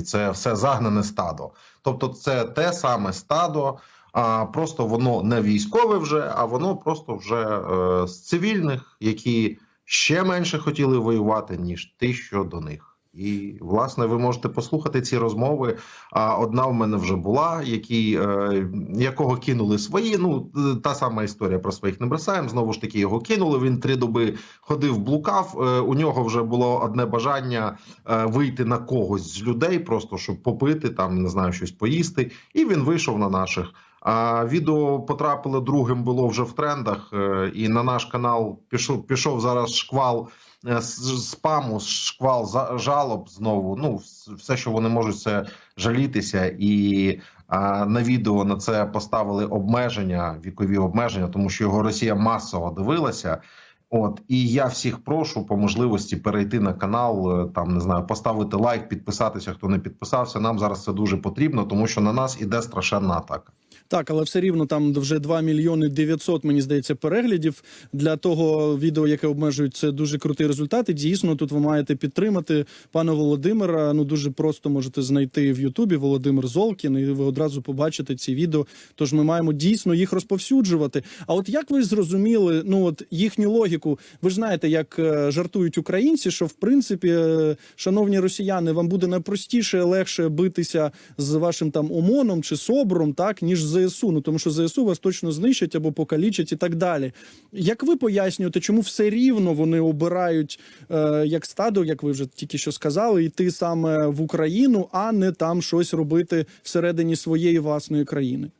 це все загнане стадо. Тобто, це те саме стадо, а просто воно не військове вже, а воно просто вже е, з цивільних, які ще менше хотіли воювати, ніж ті, що до них. І власне ви можете послухати ці розмови. А одна в мене вже була, який, е, якого кинули свої. Ну е, та сама історія про своїх не бросаємо. Знову ж таки, його кинули. Він три доби ходив, блукав. Е, у нього вже було одне бажання вийти на когось з людей, просто щоб попити там, не знаю, щось поїсти. І він вийшов на наших. А відео потрапило другим, було вже в трендах, і на наш канал пішов пішов зараз шквал спаму, шквал жалоб знову. Ну, все, що вони можуть, це жалітися, і а, на відео на це поставили обмеження, вікові обмеження, тому що його Росія масово дивилася. От і я всіх прошу по можливості перейти на канал, е, там не знаю, поставити лайк, підписатися, хто не підписався. Нам зараз це дуже потрібно, тому що на нас іде страшенна атака. Так, але все рівно там вже 2 мільйони 900, мені здається, переглядів для того відео, яке обмежують, це дуже крутий результат. І дійсно тут ви маєте підтримати пана Володимира. Ну дуже просто можете знайти в Ютубі Володимир Золкін, і ви одразу побачите ці відео. Тож ми маємо дійсно їх розповсюджувати. А от як ви зрозуміли, ну от їхню логіку, ви знаєте, як е, жартують українці, що в принципі, е, шановні росіяни, вам буде найпростіше, легше битися з вашим там ОМОНом чи СОБРом, так ніж з ЗСУ. Ну тому що ЗСУ вас точно знищать або покалічать і так далі. Як ви пояснюєте, чому все рівно вони обирають е, як стадо, як ви вже тільки що сказали, йти саме в Україну, а не там щось робити всередині своєї власної країни?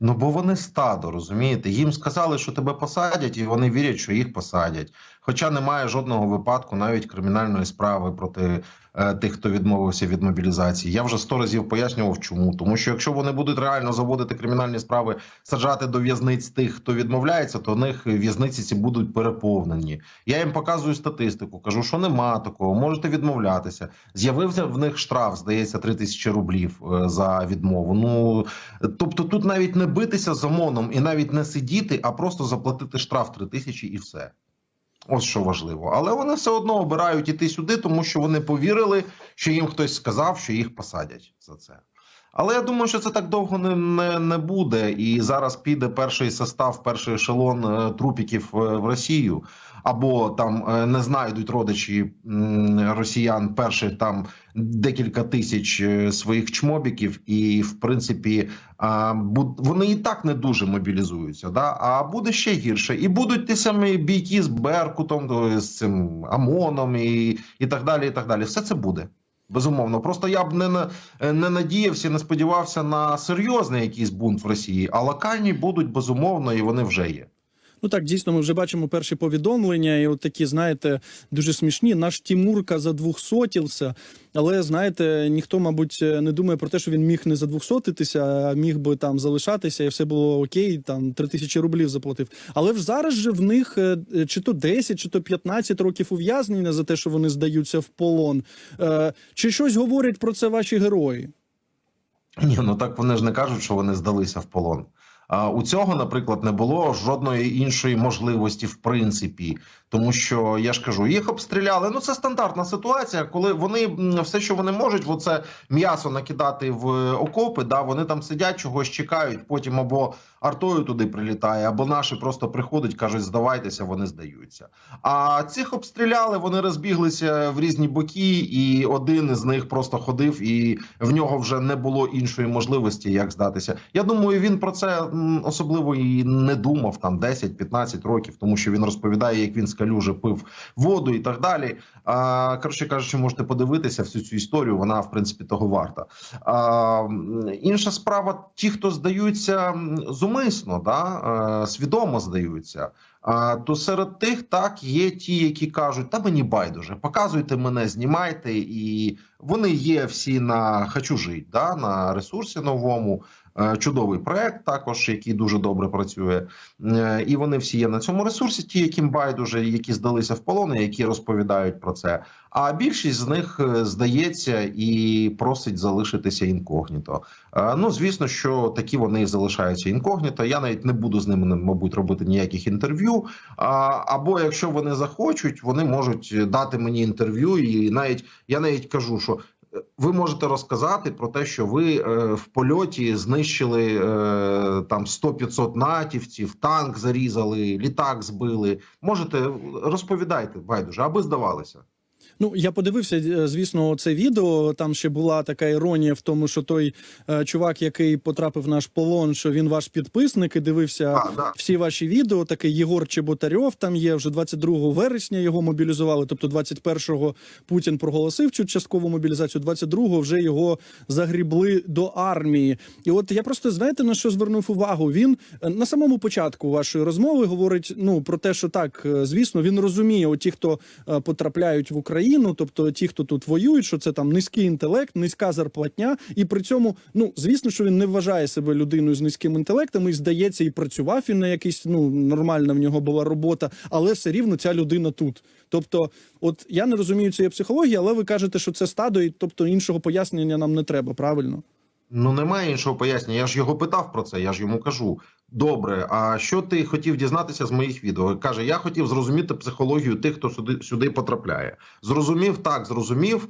Ну бо вони стадо, розумієте? Їм сказали, що тебе посадять, і вони вірять, що їх посадять. Хоча немає жодного випадку, навіть кримінальної справи проти е, тих, хто відмовився від мобілізації. Я вже сто разів пояснював, чому. Тому що якщо вони будуть реально заводити кримінальні справи, саджати до в'язниць тих, хто відмовляється, то в них в'язниці ці будуть переповнені. Я їм показую статистику, кажу, що нема такого, можете відмовлятися. З'явився в них штраф, здається, 3 тисячі рублів е, за відмову. Ну тобто, тут навіть не битися з ОМОНом і навіть не сидіти, а просто заплатити штраф 3 тисячі і все. Ось що важливо. Але вони все одно обирають іти сюди, тому що вони повірили, що їм хтось сказав, що їх посадять за це. Але я думаю, що це так довго не, не, не буде. І зараз піде перший состав, перший ешелон е, трупіків е, в Росію, або там е, не знайдуть родичі росіян перших там декілька тисяч своїх чмобіків, і в принципі вони і так не дуже мобілізуються. Да? А буде ще гірше. І будуть ті самі бійки з Беркутом, з цим ОМОНом і, і так далі. І так далі. Все це буде. Безумовно, просто я б не, на- не надіявся, не сподівався на серйозний якийсь бунт в Росії, а локальні будуть безумовно, і вони вже є. Ну так, дійсно, ми вже бачимо перші повідомлення, і от такі, знаєте, дуже смішні. Наш Тімурка за двохсотівся. Але знаєте, ніхто, мабуть, не думає про те, що він міг не за двохсотитися, а міг би там залишатися, і все було окей. Там три тисячі рублів заплатив. Але ж зараз же в них е, чи то 10, чи то 15 років ув'язнення за те, що вони здаються в полон. Е, Чи щось говорять про це ваші герої? Ні, ну так вони ж не кажуть, що вони здалися в полон. У цього, наприклад, не було жодної іншої можливості, в принципі, тому що я ж кажу, їх обстріляли. Ну це стандартна ситуація, коли вони все, що вони можуть, оце м'ясо накидати в окопи. Да, вони там сидять, чогось чекають. Потім або артою туди прилітає, або наші просто приходять, кажуть, здавайтеся, вони здаються. А цих обстріляли, вони розбіглися в різні боки, і один із них просто ходив, і в нього вже не було іншої можливості, як здатися. Я думаю, він про це особливо і не думав там 10-15 років, тому що він розповідає, як він з калюжи пив воду і так далі. А, коротше кажучи, можете подивитися всю цю історію. Вона в принципі того варта. А, інша справа: ті, хто здаються зумисно, да, е, свідомо здаються. То серед тих так є ті, які кажуть, та мені байдуже, показуйте мене, знімайте, і вони є всі на хочу жити, да, на ресурсі новому. Е, Чудовий проект, також який дуже добре працює, Е, і вони всі є на цьому ресурсі. Ті, яким байдуже, які здалися в полон, які розповідають про це. А більшість з них е, здається і просить залишитися інкогніто. Е, Ну звісно, що такі вони залишаються інкогніто. Я навіть не буду з ними, мабуть, робити ніяких інтерв'ю. Або якщо вони захочуть, вони можуть дати мені інтерв'ю, і навіть я навіть кажу, що. е, ви можете розказати про те, що ви в польоті знищили там 100-500 натівців, танк зарізали, літак збили. Можете розповідайте, байдуже, аби здавалося. Ну, я подивився, е, звісно, це відео. Там ще була така іронія в тому, що той е, чувак, який потрапив в наш полон, що він ваш підписник і дивився А, да. всі ваші відео. Такий Єгор Чеботарьов там є. Вже 22 вересня його мобілізували. Тобто 21-го Путін проголосив цю часткову мобілізацію. 22-го вже його загрібли до армії. І от я просто знаєте на що звернув увагу? Він е, на самому початку вашої розмови говорить ну про те, що так, е, звісно, він розуміє, от ті, хто потрапляють в Україну, тобто ті, хто тут воюють, що це там низький інтелект, низька зарплатня, і при цьому, ну звісно, що він не вважає себе людиною з низьким інтелектом, і здається, і працював він на якийсь ну нормальна в нього була робота, але все рівно ця людина тут. Тобто, от я не розумію цієї психології, але ви кажете, що це стадо, і тобто іншого пояснення нам не треба, правильно? Ну немає іншого пояснення. Я ж його питав про це. Я ж йому кажу: добре, а що ти хотів дізнатися з моїх відео? Каже, я хотів зрозуміти психологію тих, хто сюди сюди потрапляє. Зрозумів, так зрозумів.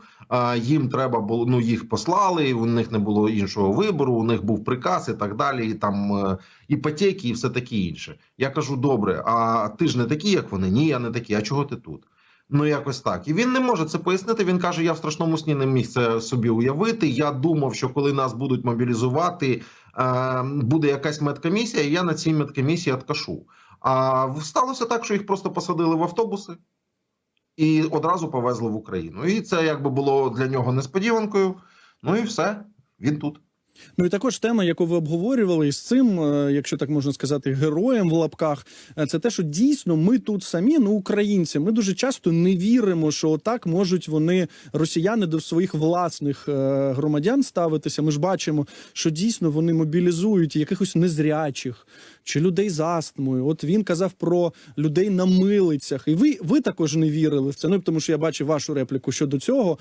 Їм треба було ну їх послали. У них не було іншого вибору. У них був приказ і так далі. І там е, іпотеки, і все таке інше. Я кажу: добре, а ти ж не такий, як вони? Ні, я не такий. А чого ти тут? Ну, якось так. І він не може це пояснити. Він каже: я в страшному сні не міг це собі уявити. Я думав, що коли нас будуть мобілізувати, буде якась медкомісія, і я на цій медкомісії откашу. А сталося так, що їх просто посадили в автобуси і одразу повезли в Україну. І це якби було для нього несподіванкою. Ну і все, він тут. Ну і також тема, яку ви обговорювали із цим, е, якщо так можна сказати, героєм в лапках, е, це те, що дійсно ми тут самі, ну українці, ми дуже часто не віримо, що отак можуть вони, росіяни, до своїх власних е, громадян ставитися. Ми ж бачимо, що дійсно вони мобілізують якихось незрячих чи людей з астмою. От він казав про людей на милицях, і ви, ви також не вірили в це. Ну тому що я бачив вашу репліку щодо цього.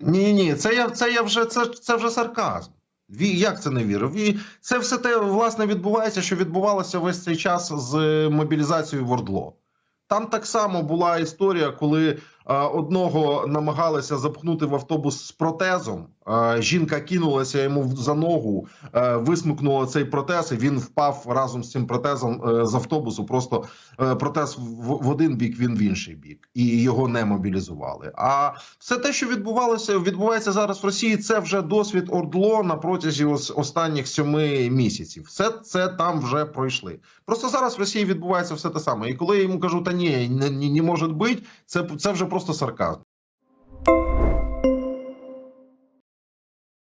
Ні, ні, це я це я вже це, це вже сарказм. Як це не вірив? І це все те власне відбувається, що відбувалося весь цей час з мобілізацією в Ордло. Там так само була історія, коли одного намагалися запхнути в автобус з протезом. Е, жінка кинулася йому за ногу, е, висмикнула цей протез, і він впав разом з цим протезом е, з автобусу. Просто е, протез в один бік, він в інший бік, і його не мобілізували. А все те, що відбувалося, відбувається зараз в Росії. Це вже досвід Ордло на протязі останніх сьоми місяців. Все це там вже пройшли. Просто зараз в Росії відбувається все те саме. І коли я йому кажу, та ні, не, не, не може бути, це, це вже просто сарказм.